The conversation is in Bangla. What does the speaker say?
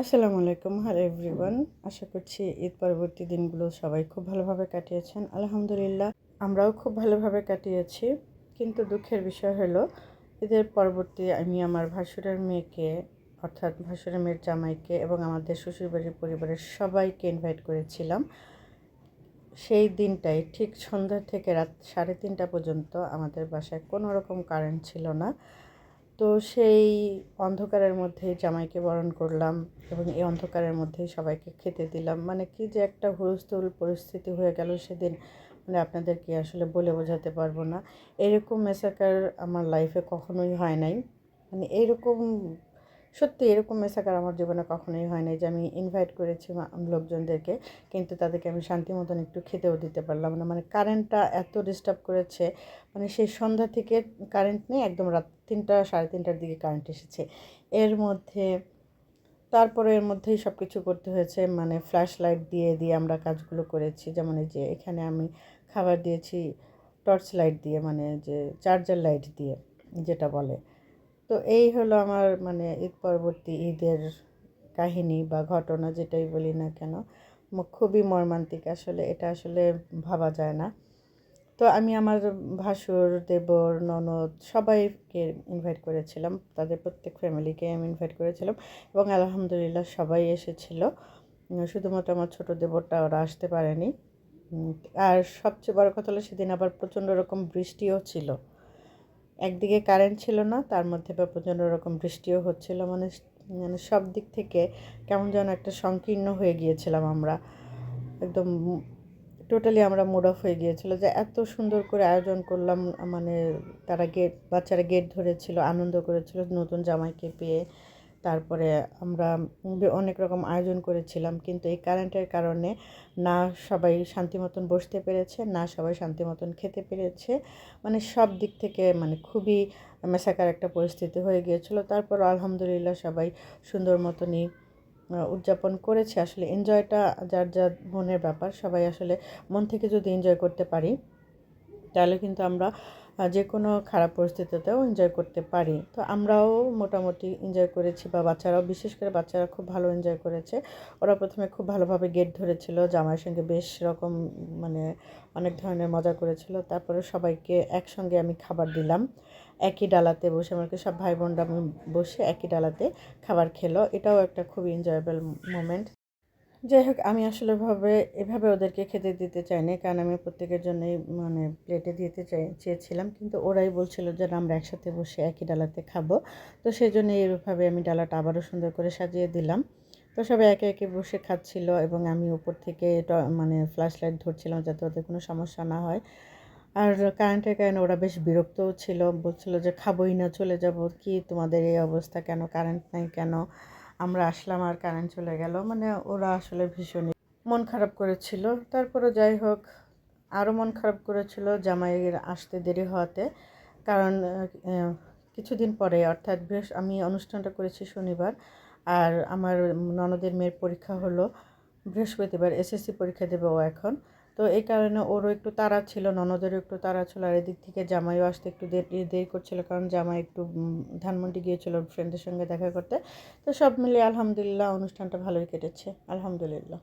আসসালামু আলাইকুম। হ্যালো এভরিওয়ান আশা করছি ঈদ পরবর্তী দিনগুলো সবাই খুব ভালোভাবে কাটিয়েছেন। আলহামদুলিল্লাহ, আমরাও খুব ভালোভাবে কাটিয়েছি। কিন্তু দুঃখের বিষয় হলো, ঈদের পরবর্তী আমি আমার ভাসুরের মেয়েকে, অর্থাৎ ভাসুরের মেয়ের জামাইকে এবং আমাদের শ্বশুরবাড়ির পরিবারের সবাইকে ইনভাইট করেছিলাম। সেই দিনটাই, ঠিক সন্ধ্যা থেকে রাত সাড়ে তিনটা পর্যন্ত আমাদের বাসায় কোনো রকম কারেন্ট ছিল না। তো সেই অন্ধকারের মধ্যে জামাইকে বরণ করলাম এবং এই অন্ধকারের মধ্যেই সবাইকে খেতে দিলাম। মানে কি যে একটা হুলস্থুল পরিস্থিতি হয়ে গেল সেদিন। মানে আপনাদেরকে আসলে বলে বোঝাতে পারব না। এরকম মেসাকার আমার লাইফে কখনোই হয় নাই। মানে এইরকম সত্যি এরকম মেসাকার আমার জীবনে কখনোই হয় নাই যে আমি ইনভাইট করেছি লোকজনদেরকে, কিন্তু তাদেরকে আমি শান্তি মতন একটু খেতেও দিতে পারলাম না। মানে কারেন্টটা এত ডিস্টার্ব করেছে মানে সেই সন্ধ্যা থেকে কারেন্ট নেই, একদম রাত তিনটা, সাড়ে তিনটার দিকে কারেন্ট এসেছে। এর মধ্যে, তারপরে এর মধ্যেই সব কিছু করতে হয়েছে মানে ফ্ল্যাশ লাইট দিয়ে দিয়ে আমরা কাজগুলো করেছি। যেমন এই যে এখানে আমি খাবার দিয়েছি টর্চ লাইট দিয়ে মানে যে চার্জার লাইট দিয়ে, যেটা বলে। তো এই হলো আমার মানে ঈদ পরবর্তী ঈদের কাহিনী বা ঘটনা যেটাই বলি না কেন। খুবই মর্মান্তিক আসলে, এটা আসলে ভাবা যায় না। তো আমি আমার ভাসুর, দেবর, ননদ সবাইকে ইনভাইট করেছিলাম। তাদের প্রত্যেক ফ্যামিলিকে আমি ইনভাইট করেছিলাম এবং আলহামদুলিল্লাহ সবাই এসেছিল। শুধুমাত্র আমার ছোটো দেবরটা ওরা আসতে পারেনি। আর সবচেয়ে বড় কথা হলো সেদিন আবার প্রচণ্ড রকম বৃষ্টিও ছিল। একদিকে কারেন্ট ছিল না, তার মধ্যে বা প্রচণ্ড রকম বৃষ্টিও হচ্ছিল মানে মানে সব দিক থেকে কেমন যেন একটা সংকীর্ণ হয়ে গিয়েছিলাম আমরা। একদম টোটালি আমরা মুড অফ হয়ে গিয়েছিল যে এত সুন্দর করে আয়োজন করলাম মানে তারা গেট বাচ্চারা গেট ধরেছিল, আনন্দ করেছিল, নতুন জামাইকে পেয়ে। তারপরে আমরা অনেক রকম আয়োজন করেছিলাম, কিন্তু এই কারেন্টের কারণে না সবাই শান্তি মতন বসতে পেরেছে, না সবাই শান্তি মতন খেতে পেরেছে। মানে সব দিক থেকে মানে খুবই মেসাকার একটা পরিস্থিতি হয়ে গিয়েছিল। তারপর আলহামদুলিল্লাহ সবাই সুন্দর মতনই উদযাপন করেছে। আসলে এনজয়টা যার যার মনের ব্যাপার, সবাই আসলে মন থেকে যদি এনজয় করতে পারি, তাহলে কিন্তু আমরা যে কোনো খারাপ পরিস্থিতিতেও এনজয় করতে পারি। তো আমরাও মোটামুটি এনজয় করেছি বা বাচ্চারাও, বিশেষ করে বাচ্চারা খুব ভালো এনজয় করেছে। ওরা প্রথমে খুব ভালোভাবে গেট ধরেছিল, জামাইয়ের সঙ্গে বেশ রকম মানে অনেক ধরনের মজা করেছিল। তারপরে সবাইকে একসঙ্গে আমি খাবার দিলাম। একই ডালাতে বসে, আমাকে সব ভাই বোনরা বসে একই ডালাতে খাবার খেলো। এটাও একটা খুব এনজয়েবল মোমেন্ট যাই হোক, আমি আসলে ভাবে, এভাবে ওদেরকে খেতে দিতে চাইনি কারণ আমি প্রত্যেকের জন্যই মানে প্লেটে দিতে চাই, চেয়েছিলাম। কিন্তু ওরাই বলছিল যে আমরা একসাথে বসে একই ডালাতে খাব। তো সেই জন্য এইভাবে আমি ডালাটা আবারও সুন্দর করে সাজিয়ে দিলাম। তো সবাই একে একে বসে খাচ্ছিল এবং আমি উপর থেকে মানে ফ্ল্যাশ লাইট ধরছিলাম যাতে ওদের কোনো সমস্যা না হয়। আর কারেন্টের কারণে ওরা বেশ বিরক্তও ছিল। বলছিল যে, খাবোই না, চলে যাব। কি তোমাদের এই অবস্থা কেন? কারেন্ট নাই কেন? আমরা আসলাম আর কারেন্ট চলে গেল। মানে ওরা আসলে ভীষণই মন খারাপ করেছিল। তারপরে যাই হোক, আরও মন খারাপ করেছিল জামাইয়ের আসতে দেরি হওয়াতে। কারণ কিছুদিন পরে, অর্থাৎ বৃহস্ আমি অনুষ্ঠানটা করেছি শনিবার, আর আমার ননদের মেয়ের পরীক্ষা হলো বৃহস্পতিবার, এসএসসি পরীক্ষা দেবে ও এখন। তো এই কারণে ওরও একটু তাড়া ছিল, ননদেরও একটু তাড়া ছিল আর এদিক থেকে জামাইও আসতে একটু দেরি দেরি করছিল কারণ জামাই একটু ধানমন্ডি গিয়েছিল ফ্রেন্ডের সঙ্গে দেখা করতে। তো সব মিলিয়ে আলহামদুলিল্লাহ অনুষ্ঠানটা ভালোই কেটেছে, আলহামদুলিল্লাহ।